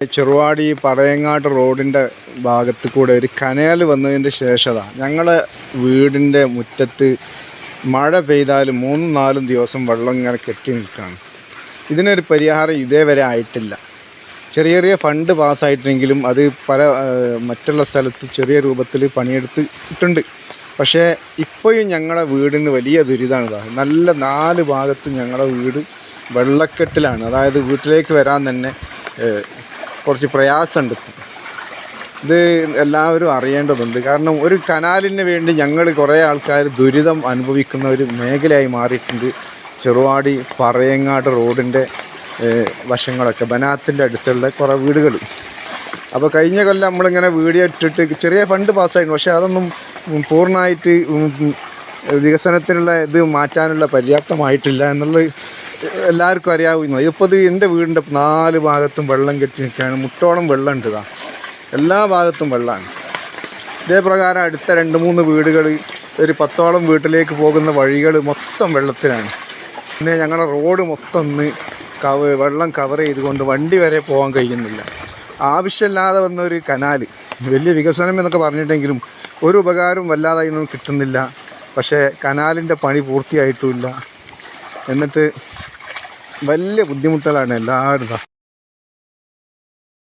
ചെറുവാടി പറയങ്ങാട് റോഡിന്റെ ഭാഗത്ത് കൂടെ ഒരു കനാൽ വന്നതിന്റെ ശേഷത ഞങ്ങളെ വീടിന്റെ മുറ്റത്ത് മഴ പെയ്താൽ മൂന്നും നാലും ദിവസം വെള്ളം ഇങ്ങനെ കെട്ടി നിൽക്കുകയാണ് ഇതിനൊരു പരിഹാരം ഇതേവരെ ആയിട്ടില്ല. ചെറിയ ചെറിയ ഫണ്ട് പാസ്സായിട്ടെങ്കിലും അത് പല മറ്റുള്ള സ്ഥലത്ത് ചെറിയ രൂപത്തിൽ പണിയെടുത്തിട്ടുണ്ട് പക്ഷേ ഇപ്പോഴും ഞങ്ങളുടെ വീടിന് വലിയ ദുരിതമാണ് നല്ല നാല് ഭാഗത്തും ഞങ്ങളുടെ വീട് വെള്ളക്കെട്ടിലാണ്. അതായത് വീട്ടിലേക്ക് വരാൻ തന്നെ കുറച്ച് പ്രയാസമുണ്ട്. ഇത് എല്ലാവരും അറിയേണ്ടതുണ്ട്. കാരണം ഒരു കനാലിന് വേണ്ടി ഞങ്ങൾ കുറേ ആൾക്കാർ ദുരിതം അനുഭവിക്കുന്ന ഒരു മേഖലയായി മാറിയിട്ടുണ്ട്. ചെറുവാടി പറയങ്ങാട് റോഡിന്റെ വശങ്ങളൊക്കെ ബനാത്തിന്റെ അടുത്തുള്ള കുറേ വീടുകൾ. അപ്പോൾ കഴിഞ്ഞ കൊല്ലം നമ്മളിങ്ങനെ വീഡിയോ ഇട്ടിട്ട് ചെറിയ ഫണ്ട് പാസ്സായിരുന്നു. പക്ഷേ അതൊന്നും പൂർണമായിട്ട് വികസനത്തിനുള്ള ഇത് മാറ്റാനുള്ള പര്യാപ്തമായിട്ടില്ല എന്നുള്ളത് എല്ലാവർക്കും അറിയാവുന്ന ഇപ്പോൾ ഇത് എന്റെ വീടിന്റെ നാല് ഭാഗത്തും വെള്ളം കെട്ടി നിൽക്കുകയാണ്. മുട്ടോളം വെള്ളം ഉണ്ട് എല്ലാ ഭാഗത്തും വെള്ളമാണ്. ഇതേ പ്രകാരം അടുത്ത രണ്ട് മൂന്ന് വീടുകൾ ഒരു പത്തോളം വീട്ടിലേക്ക് പോകുന്ന വഴികൾ മൊത്തം വെള്ളത്തിലാണ്. പിന്നെ ഞങ്ങളുടെ റോഡ് മൊത്തം ഒന്ന് കവ വെള്ളം കവർ ചെയ്തുകൊണ്ട് വണ്ടി വരെ പോകാൻ കഴിയുന്നില്ല. ആവശ്യമില്ലാതെ വന്ന ഒരു കനാൽ വലിയ വികസനം എന്നൊക്കെ പറഞ്ഞിട്ടെങ്കിലും ഒരു ഉപകാരവും വല്ലാതായി ഒന്നും കിട്ടുന്നില്ല. പക്ഷേ കനാലിന്റെ പണി പൂർത്തിയായിട്ടുമില്ല എന്നിട്ട് വലിയ ബുദ്ധിമുട്ടുകളാണ് എല്ലാവരും.